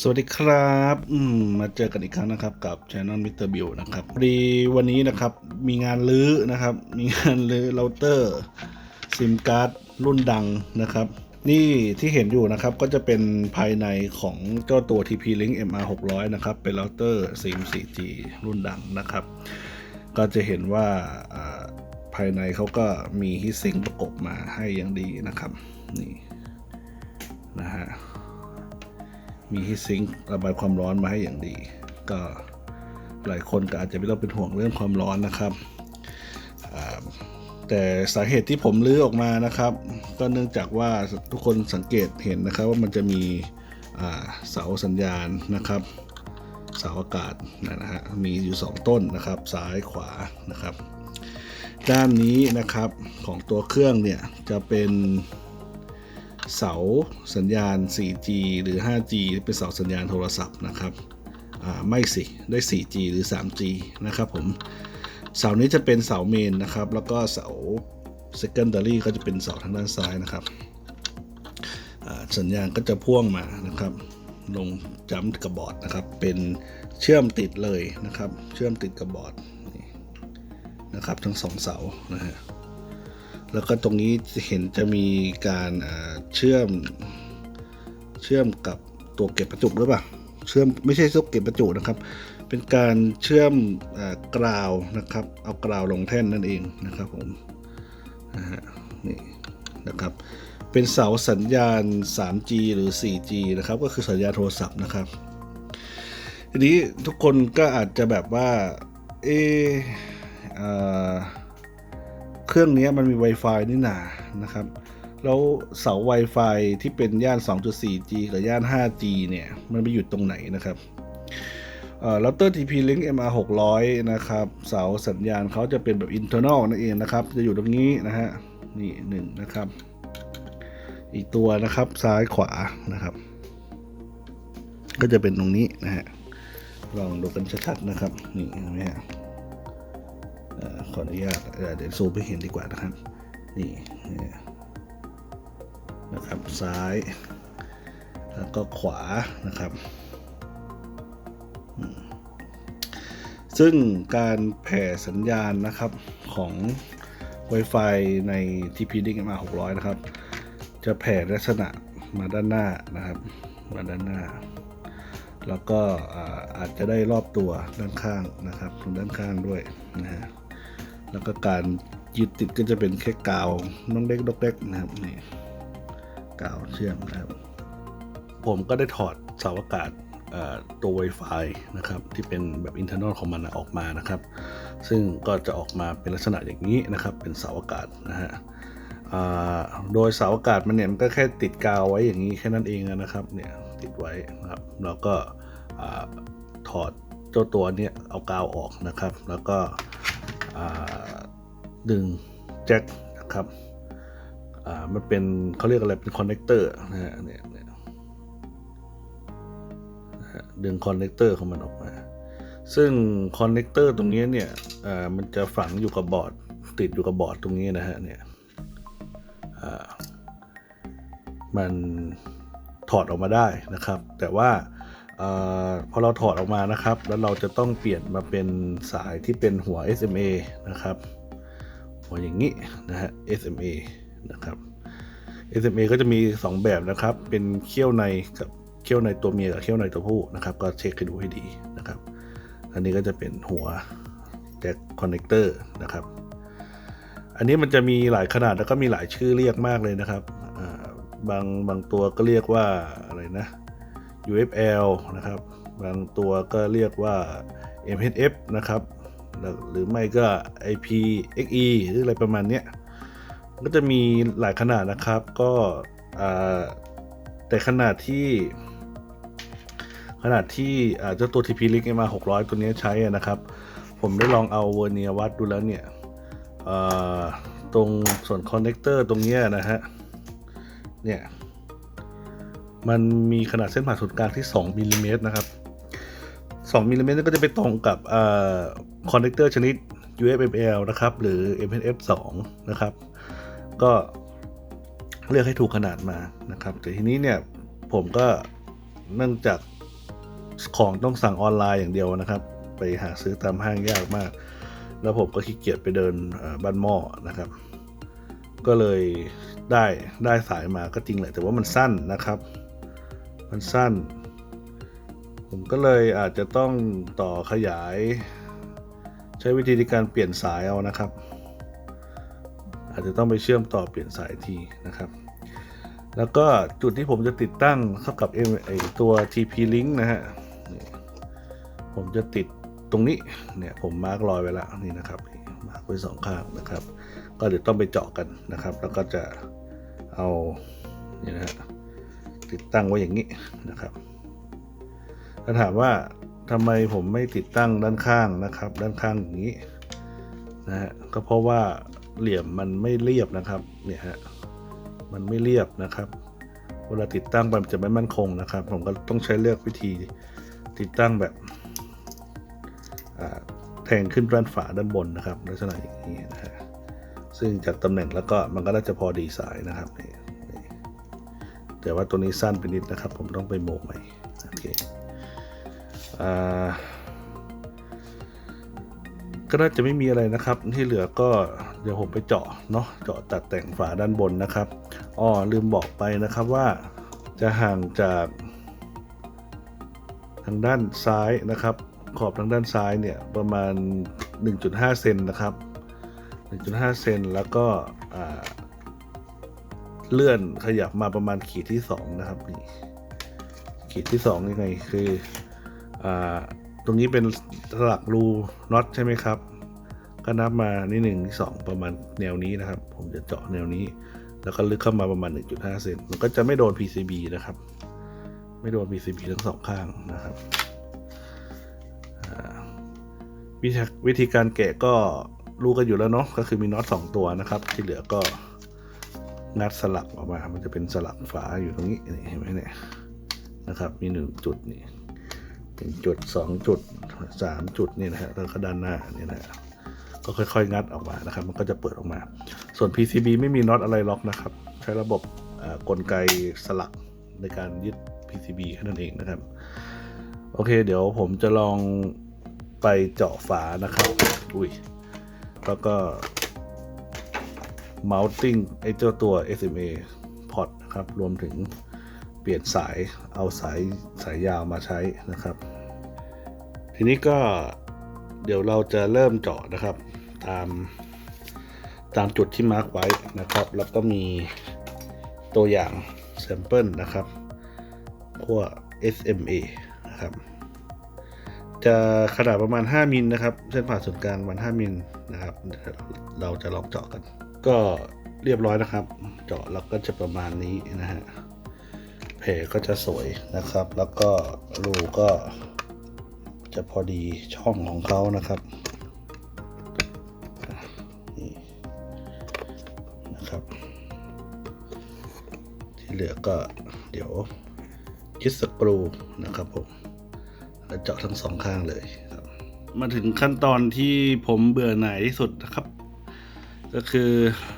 สวัสดีครับ อืม มาเจอกันอีกครั้งนะครับ กับ Channel Mr. Bill นะครับพอดีวันนี้นะครับ มีงานลื้อนะครับ มีงานลื้อเราเตอร์ซิมการ์ดรุ่นดังนะครับ นี่ที่เห็นอยู่นะครับ ก็จะเป็นภายในของเจ้าตัว TP Link MR 600นะครับ เป็นเราเตอร์ซิม 4G รุ่นดังนะครับ ก็จะเห็นว่าอ่าภายในเขาก็มีฮิตซิงประกบมาให้อย่างดีนะครับ นี่ มีฮีทซิงค์ระบายความร้อนมาให้อย่างดี ก็หลายคนก็อาจจะไม่ต้องเป็นห่วงเรื่องความร้อนนะครับ แต่สาเหตุที่ผมลื้อออกมานะครับ ก็เนื่องจากว่าทุกคนสังเกตเห็นนะครับว่ามันจะมีเสาสัญญาณนะครับ เสาอากาศนะฮะมีอยู่ 2 ต้นนะครับ ซ้ายขวานะครับ ด้านนี้นะครับของตัวเครื่องเนี่ยจะเป็น เสาสัญญาณ 4G หรือ 5G เป็นเสาสัญญาณโทรศัพท์นะครับไม่สิ ได้ 4G หรือ 3G นะครับผม เสานี้จะเป็นเสาเมนนะครับ แล้วก็เสา secondary ก็จะเป็นเสาทางด้านซ้ายนะครับสัญญาณก็จะพ่วงมานะครับ ลงจัมกับบอดนะครับ เป็นเชื่อมติดเลยนะครับ เชื่อมติดกับบอดนะครับ ทั้งสองเสานะฮะ แล้วก็ตรงนี้เห็นจะมีการเชื่อมเชื่อมกับตัวเก็บประจุหรือเปล่าเชื่อมไม่ใช่ตัวเก็บประจุนะครับ เป็นการเชื่อมอกราวนะครับ เอากราวลงแท่นนั่นเองนะครับผมนี่นะครับ เป็นเสาสัญญาณ 3G หรือ 4G นะครับ ก็คือสัญญาณโทรศัพท์นะครับทีนี้ทุกคนก็อาจจะแบบว่า เออ เครื่องนี้มันมี Wi-Fi นี่นานะครับ แล้วเสา Wi-Fi ที่เป็นย่าน 2.4G กับย่าน 5G เนี่ย มันไปอยู่ตรงไหนนะครับเอ่อ router TP Link MR 600 นะครับ เสาสัญญาณเขาจะเป็นแบบ internal นั่นเองนะครับ จะอยู่ตรงนี้นะฮะ นี่หนึ่งนะครับ อีกตัวนะครับซ้ายขวานะครับ ก็จะเป็นตรงนี้นะฮะ ลองดูกันชัดๆนะครับ นี่เห็นไหมฮะ ขออนุญาตเดี๋ยวซูมให้เห็นดีกว่านะครับ นี่นะครับซ้าย แล้วก็ขวานะครับ ซึ่งการแผ่สัญญาณนะครับของ Wi-Fi ใน TP-Link MR 600 นะครับ จะแผ่ลักษณะมาด้านหน้านะครับ มาด้านหน้า แล้วก็อาจจะได้รอบตัวด้านข้างนะครับด้านข้างด้วยนะฮะ แล้วก็การยึดติดก็จะเป็นแค่กาวน้องเล็กดอกเล็กนะครับนี่กาวเชื่อมนะครับ ผมก็ได้ถอดเสาอากาศตัว Wi-Fi นะครับที่เป็นแบบ internal ของมันออกมานะครับ ซึ่งก็จะออกมาเป็นลักษณะอย่างนี้นะครับเป็นเสาอากาศนะฮะโดยเสาอากาศมันเนี่ยมันก็แค่ติดกาวไว้อย่างนี้แค่นั้นเองนะครับเนี่ยติดไว้นะครับแล้วก็อถอดเจ้าตัวเนี้เอากาวออกนะครับ แล้วก็ ดึงแจ็คนะครับมันเป็นเขาเรียกอะไรเป็นคอนเนคเตอร์นะฮะเนี่ยเนี่ยดึงคอนเนคเตอร์ของมันออกมา ซึ่งคอนเนคเตอร์ตรงนี้เนี่ยมันจะฝังอยู่กับบอร์ดติดอยู่กับบอร์ดตรงนี้นะฮะเนี่ยมันถอดออกมาได้นะครับ แต่ว่า พอเราถอดออกมานะครับ แล้วเราจะต้องเปลี่ยนมาเป็นสายที่เป็นหัว SMA นะครับ หัวอย่างนี้นะฮะ SMA นะครับ SMA ก็จะมี 2 แบบนะครับ เป็นเขี้ยวในกับเขี้ยวในตัวเมียกับเขี้ยวในตัวผู้นะครับ ก็เช็คให้ดูให้ดีนะครับ อันนี้ก็จะเป็นหัวแจ็คคอนเนคเตอร์นะครับ อันนี้มันจะมีหลายขนาดแล้วก็มีหลายชื่อเรียกมากเลยนะครับ บางบางตัวก็เรียกว่าอะไรนะ UFL นะครับ บางตัวก็เรียกว่า MHF นะครับ หรือไม่ก็ IPXE หรืออะไรประมาณนี้ก็จะมีหลายขนาดนะครับ ก็แต่ขนาดที่ ขนาดที่อาเจ้าตัว TP Link MR 600 ตัวนี้ใช้นะครับ ผมได้ลองเอาเวอร์เนียวัดดูแล้วเนี่ยตรงส่วนคอนเนคเตอร์ตรงนี้นะฮะ เนี่ย มันมีขนาดเส้นผ่าศูนย์กลางที่ 2มิลลิเมตรนะครับ2มิลลิเมตรก็จะไปตรงกับคอนเนคเตอร์ชนิด UFML นะครับ หรือ MNF 2นะครับ ก็เลือกให้ถูกขนาดมานะครับ แต่ทีนี้เนี่ยผมก็เนื่องจากของต้องสั่งออนไลน์อย่างเดียวนะครับ ไปหาซื้อตามห้างยากมาก แล้วผมก็ขี้เกียจไปเดินบ้านหม้อนะครับ ก็เลยได้ได้สายมาก็จริงแหละแต่ว่ามันสั้นนะครับ มันสั้น ผมก็เลยอาจจะต้องต่อขยาย ใช้วิธีในการเปลี่ยนสายเอานะครับ อาจจะต้องไปเชื่อมต่อเปลี่ยนสายทีนะครับ แล้วก็จุดที่ผมจะติดตั้งเข้ากับเอไอตัว TP Link นะฮะผมจะติดตรงนี้เนี่ยผมมาร์กรอยไว้แล้วนี่นะครับมาร์กไว้สองข้างนะครับ ก็เดี๋ยวต้องไปเจาะกันนะครับ แล้วก็จะเอานี่นะฮะ ติดตั้งไว้อย่างนี้นะครับ ถ้าถามว่าทำไมผมไม่ติดตั้งด้านข้างนะครับ ด้านข้างอย่างนี้นะฮะก็เพราะว่าเหลี่ยมมันไม่เรียบนะครับเนี่ยฮะมันไม่เรียบนะครับ เวลาติดตั้งไปมันจะไม่มั่นคงนะครับ ผมก็ต้องใช้เลือกวิธีติดตั้งแบบแทงขึ้นด้านฝาด้านบนนะครับ ลักษณะอย่างนี้นะฮะซึ่งจากตำแหน่งแล้วก็มันก็น่าจะพอดีสายนะครับนี แต่ว่าตัวนี้สั้นไปนิดนะครับ ผมต้องไปโมใหม่โอเคอก็น่าจะไม่มีอะไรนะครับ ที่เหลือก็เดี๋ยวผมไปเจาะเนาะเจาะตัดแต่งฝาด้านบนนะครับอ้อลืมบอกไปนะครับว่าจะห่างจากทางด้านซ้ายนะครับ ขอบทางด้านซ้ายเนี่ยประมาณ 1.5 เซนนะครับ 1.5 เซนแล้วก็อ่า เลื่อนขยับมาประมาณขีดที่2นะครับนี่ขีดที่2ยังไงคืออ่าตรงนี้เป็นสลักรูน็อตใช่ไหมครับ ก็นับมานี่หนึ่งที่สองประมาณแนวนี้นะครับ ผมจะเจาะแนวนี้ แล้วก็ลึกเข้ามาประมาณ 1.5เซนมันก็จะไม่โดน PCB นะครับ ไม่โดน PCB ทั้งสองข้างนะครับวิธีวิธีการแกะก็รู้กันอยู่แล้วเนาะก็คือมีน็อตสองตัวนะครับ ที่เหลือก็ งัดสลักออกมา มันจะเป็นสลักฝาอยู่ตรงนี้เห็นไหมเนี่ยนะครับ มีหนึ่งจุดนี่หนึ่งจุดสองจุดสามจุดนี่นะฮะแล้วก็ด้านหน้านี่นะฮะก็ค่อยๆ งัดออกมานะครับ มันก็จะเปิดออกมา ส่วน PCB ไม่มีน็อตอะไรล็อกนะครับ ใช้ระบบกลไกสลักในการยึด PCB แค่นั้นเองนะครับ โอเค เดี๋ยวผมจะลองไปเจาะฝานะครับ อุ้ยแล้วก็ mounting ไอ้เจ้าตัว SMA port นะครับรวมถึงเปลี่ยนสายเอาสายสายยาวมาใช้นะครับ ทีนี้ก็เดี๋ยวเราจะเริ่มเจาะนะครับ ตามตามจุดที่มาร์กไว้นะครับ แล้วก็มีตัวอย่างแซมเปิลนะครับขั้ว SMA นะครับ จะขนาดประมาณ 5มิลนะครับ เส้นผ่าศูนย์กลางประมาณ 5มิลนะครับเดี๋ยวเราจะลองเจาะกัน ก็เรียบร้อยนะครับ เจาะแล้วก็จะประมาณนี้นะฮะแผลก็จะสวยนะครับ แล้วก็รูก็จะพอดีช่องของเขานะครับนี่นะครับ ที่เหลือก็เดี๋ยวยึดสกรูนะครับผมแล้วเจาะทั้งสองข้างเลยมาถึงขั้นตอนที่ผมเบื่อหน่ายที่สุดนะครับ ก็คือ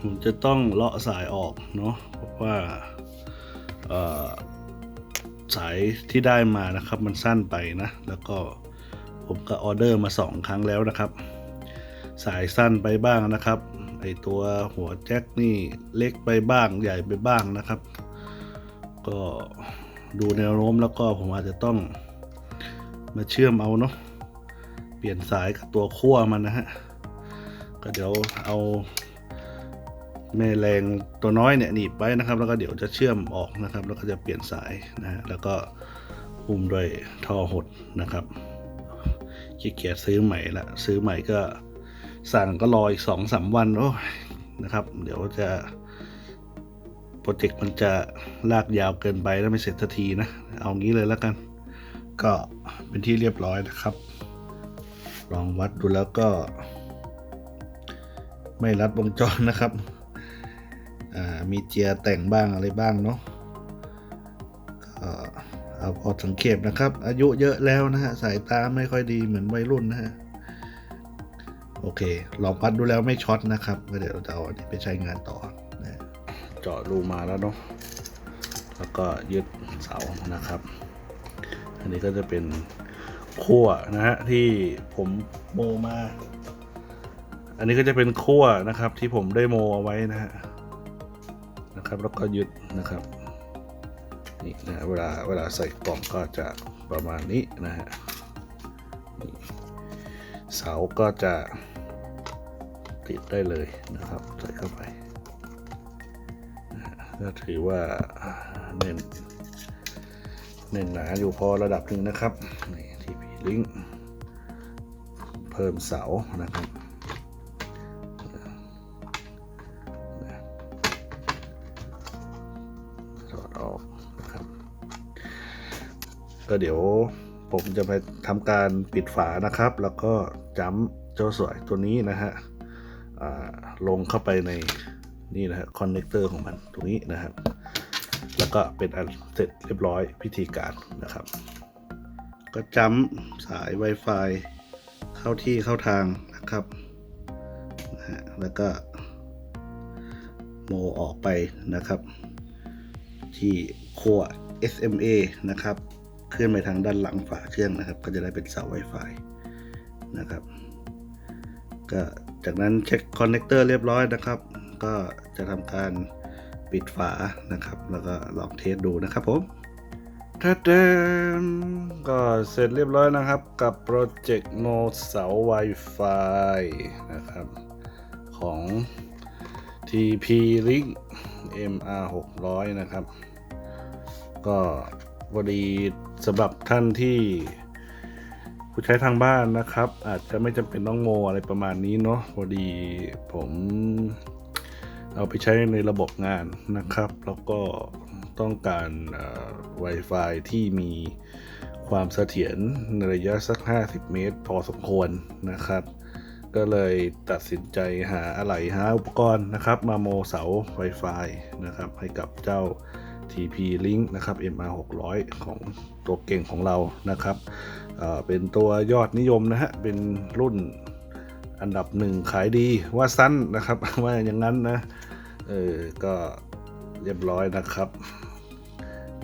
ผมจะต้องเลาะสายออกเนาะเพราะว่าสายที่ได้มานะครับมันสั้นไปนะ แล้วก็ผมก็ออเดอร์มาสองครั้งแล้วนะครับ สายสั้นไปบ้างนะครับไอตัวหัวแจ็คนี่เล็กไปบ้างใหญ่ไปบ้างนะครับ ก็ดูแนวโน้มแล้วก็ผมอาจจะต้องมาเชื่อมเอาเนาะเปลี่ยนสายกับตัวขั้วมันนะฮะ ก็เดี๋ยวเอาแม่แรงตัวน้อยเนี่ยหนีบไว้นะครับ แล้วก็เดี๋ยวจะเชื่อมออกนะครับ แล้วก็จะเปลี่ยนสายนะฮะแล้วก็หุ้มด้วยท่อหดนะครับขี้เกียจซื้อใหม่ละซื้อใหม่ก็สั่งก็รออีกสองสามวันโอ้ยนะครับ เดี๋ยวจะโปรเจกต์มันจะลากยาวเกินไปแล้วไม่เสร็จทันทีนะ เอางี้เลยแล้วกัน ก็เป็นที่เรียบร้อยนะครับ ลองวัดดูแล้วก็ ไม่รัดวงจรนะครับมีเจียแต่งบ้างอะไรบ้างเนาะเอาพอสังเกตนะครับ อายุเยอะแล้วนะฮะสายตาไม่ค่อยดีเหมือนวัยรุ่นนะฮะโอเค ลองวัดดูแล้วไม่ช็อตนะครับก็เดี๋ยวเราจะเอาอันนี้ไปใช้งานต่อนะเจาะรูมาแล้วเนาะแล้วก็ยึดเสานะครับ อันนี้ก็จะเป็นขั้วนะฮะที่ผมโมมา อันนี้ก็จะเป็นขั้วนะครับ ที่ผมได้โมเอาไว้นะฮะนะครับ แล้วก็ยึดนะครับนี่นะเวลาเวลาใส่กล่องก็จะประมาณนี้นะฮะเสาก็จะติดได้เลยนะครับ ใส่เข้าไปก็ถือว่าเน้นเน้นหนาอยู่พอระดับหนึ่งนะครับนี่ทีพีลิงเพิ่มเสานะครับ ก็เดี๋ยวผมจะไปทำการปิดฝานะครับ แล้วก็จัมเจ้าสวยตัวนี้นะฮะลงเข้าไปในนี่นะฮะคอนเนคเตอร์ของมันตรงนี้นะครับ แล้วก็เป็นอันเสร็จเรียบร้อยพิธีการนะครับ ก็จัมสาย Wi-Fi เข้าที่เข้าทางนะครับนะฮะแล้วก็โมออกไปนะครับ ที่ขัว SMA นะครับ เคลื่อนไปทางด้านหลังฝาเครื่องนะครับ ก็จะได้เป็นเสา Wi-Fi นะครับก็จากนั้นเช็คคอนเนคเตอร์เรียบร้อยนะครับ ก็จะทำการปิดฝานะครับ แล้วก็ลองเทสดูนะครับผมถ้าเดิมก็เสร็จเรียบร้อยนะครับ กับโปรเจกต์โนเสา Wi-Fi นะครับ ของ TP Link MR 600 นะครับ ก็ พอดีสำหรับท่านที่ผู้ใช้ทางบ้านนะครับ อาจจะไม่จำเป็นต้องโมอะไรประมาณนี้เนาะพอดีผมเอาไปใช้ในระบบงานนะครับ แล้วก็ต้องการอ่อ Wi-Fi ที่มีความเสถียรในระยะสัก 50 เมตร พอสมควรนะครับ ก็เลยตัดสินใจหาอะไหล่หาอุปกรณ์นะครับ มาโมเสา Wi-Fi นะครับ ให้กับเจ้า TP Link นะครับ MR 600ของตัวเก่งของเรานะครับเเป็นตัวยอดนิยมนะฮะ เป็นรุ่นอันดับหนึ่งขายดีว่าสั้นนะครับ ว่าอย่างนั้นนะ เออ ก็เรียบร้อยนะครับ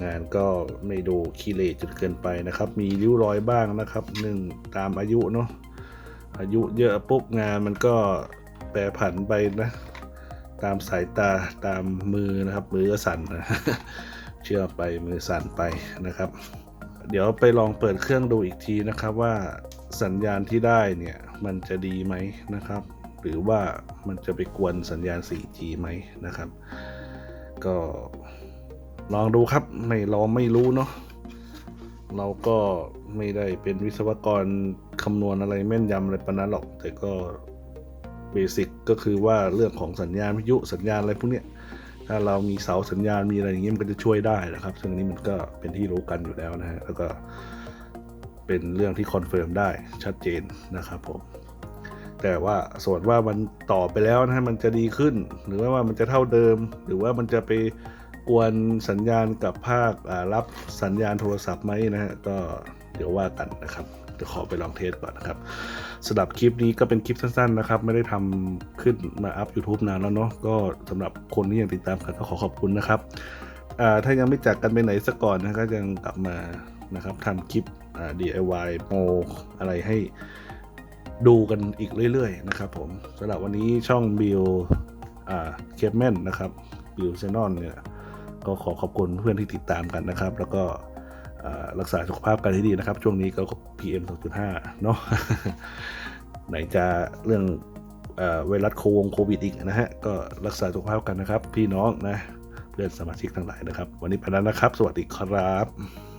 งานก็ไม่ดูขี้เหร่จนเกินไปนะครับ มีริ้วรอยบ้างนะครับหนึ่งตามอายุเนาะอายุเยอะปุ๊บงานมันก็แปรผันไปนะ ตามสายตาตามมือนะครับ มือก็สั่นนะเชื่อไปมือสั่นไปนะครับ เดี๋ยวไปลองเปิดเครื่องดูอีกทีนะครับว่าสัญญาณที่ได้เนี่ยมันจะดีไหมนะครับ หรือว่ามันจะไปกวนสัญญาณ 4G ไหมนะครับ ก็ลองดูครับไม่ลองไม่รู้เนาะเราก็ไม่ได้เป็นวิศวกรคำนวณอะไรแม่นยำอะไรปานนั้นหรอก แต่ก็ เบสิกก็คือว่าเรื่องของสัญญาณวิทยุสัญญาณอะไรพวกเนี้ยถ้าเรามีเสาสัญญาณมีอะไรอย่างเงี้ยมันก็จะช่วยได้นะครับ ซึ่งนนี้มันก็เป็นที่รู้กันอยู่แล้วนะฮะแล้วก็เป็นเรื่องที่คอนเฟิร์มได้ชัดเจนนะครับผมแต่ว่าส่วนว่ามันต่อไปแล้วนะฮะมันจะดีขึ้น หรือว่ามันจะเท่าเดิม หรือว่ามันจะไปกวนสัญญาณกับภาครับสัญญาณโทรศัพท์ไหมนะฮะก็เดี๋ยวว่ากันนะครับ เดี๋ยวขอไปลองเทสก่อนนะครับสำหรับคลิปนี้ก็เป็นคลิปสั้นๆนะครับ ไม่ได้ทำขึ้นมาอัพ YouTube นานแล้วเนาะก็สำหรับคนที่ยังติดตามกันก็ขอขอบคุณนะครับถ้ายังไม่จากกันไปไหนสักก่อนนะก็ยังกลับมานะครับทำคลิป DIY โมอะไรให้ดูกันอีกเรื่อยๆนะครับผมสำหรับวันนี้ช่องบิลเคปแมนนะครับบิลเซนอนเนี่ยก็ขอขอบคุณเพื่อนที่ติดตามกันนะครับ แล้วก็ รักษาสุขภาพกันให้ดีนะครับ ช่วงนี้ก็ PM 2.5 เนาะไหนจะเรื่องเออไวรัสโควงโควิดอีกนะฮะ ก็รักษาสุขภาพกันนะครับ พี่น้องนะ เพื่อนสมาชิกทั้งหลายนะครับ วันนี้ไปแล้วนะครับ สวัสดีครับ